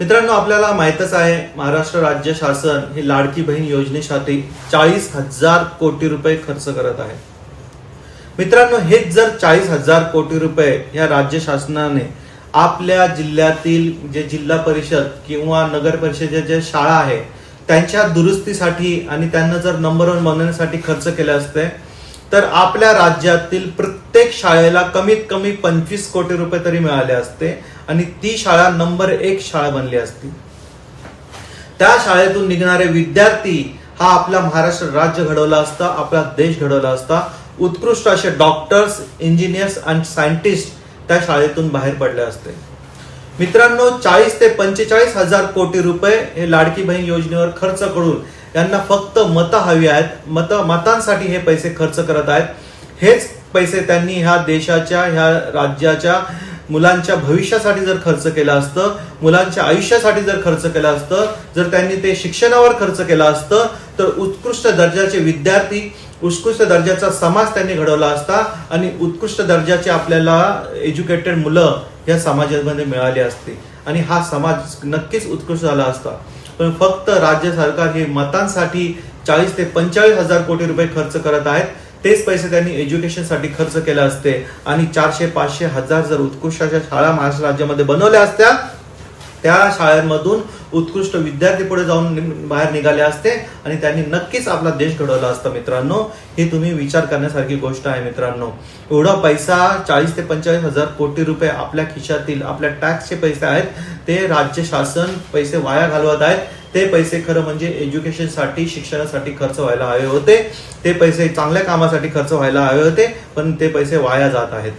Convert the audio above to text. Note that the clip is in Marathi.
मित्रांनो आपल्याला माहितच आहे महाराष्ट्र राज्य शासन हे लाडकी बहीण योजनेसाठी चाळीस हजार कोटी रुपये खर्च करत आहे. मित्रांनो हेच जर चाळीस हजार कोटी रुपये या राज्य शासनाने आपल्या जिल्ह्यातील जे जिल्हा परिषद किंवा नगर परिषदेच्या ज्या शाळा आहे त्यांच्या दुरुस्तीसाठी आणि त्यांना जर नंबर वन बनवण्यासाठी खर्च केले असते तर आपल्या राज्यातील प्रत्येक शाळेला कमीत कमी पंचवीस कोटी रुपये तरी मिळाले असते आणि ती शाळा नंबर एक शाळा बनली असती. त्या शाळेतून निघणारे विद्यार्थी हा आपला महाराष्ट्र राज्य घडवला असता आपला देश घडवला असता. उत्कृष्ट असे डॉक्टर्स इंजिनियर्स आणि सायंटिस्ट त्या शाळेतून बाहेर पडले असते. मित्रांनो चाळीस ते पंचेचाळीस हजार कोटी रुपये हे लाडकी बहीण योजनेवर खर्च करून यांना फक्त मतं हवी आहेत. मतं मतांसाठी हे पैसे खर्च करत आहेत. हेच पैसे त्यांनी ह्या देशाच्या ह्या राज्याच्या मुलांच्या भविष्यासाठी जर खर्च केलं असतं मुलांच्या आयुष्यासाठी जर खर्च केलं असतं जर त्यांनी ते शिक्षणावर खर्च केलं असतं तर उत्कृष्ट दर्जाचे विद्यार्थी उत्कृष्ट दर्जाचा समाज त्यांनी घडवला असता आणि उत्कृष्ट दर्जाचे आपल्याला एज्युकेटेड मुलं या समाजामध्ये मिळाली असते. आणि हा समाज नक्कीच उत्कृष्ट झाला असता. पण फक्त राज्य सरकार हे मतांसाठी चाळीस ते पंचेचाळीस हजार कोटी रुपये खर्च करत आहेत. तेच पैसे त्यांनी एज्युकेशनसाठी खर्च केले असते. आणि चारशे पाचशे हजार जर उत्कृष्टाच्या शाळा महाराष्ट्र राज्यामध्ये बनवल्या असत्या त्या शाळांमधून उत्कृष्ट विद्यार्थी पुढे जाऊन बाहेर निघाले असते आणि त्यांनी नक्कीच आपला देश घडवला असता मित्रांनो. ही तुम्ही विचार करण्यासारखी गोष्ट आहे मित्रांनो. एवढा पैसा चाळीस ते पंचेचाळीस हजार कोटी रुपये आपल्या खिशातील आपल्या टॅक्सचे पैसे आहेत. ते राज्य शासन पैसे वाया घालवत आहेत. ते पैसे खरं म्हणजे एज्युकेशनसाठी शिक्षणासाठी खर्च व्हायला हवे होते. ते पैसे चांगल्या कामासाठी खर्च व्हायला हवे होते. पण ते पैसे वाया जात आहेत.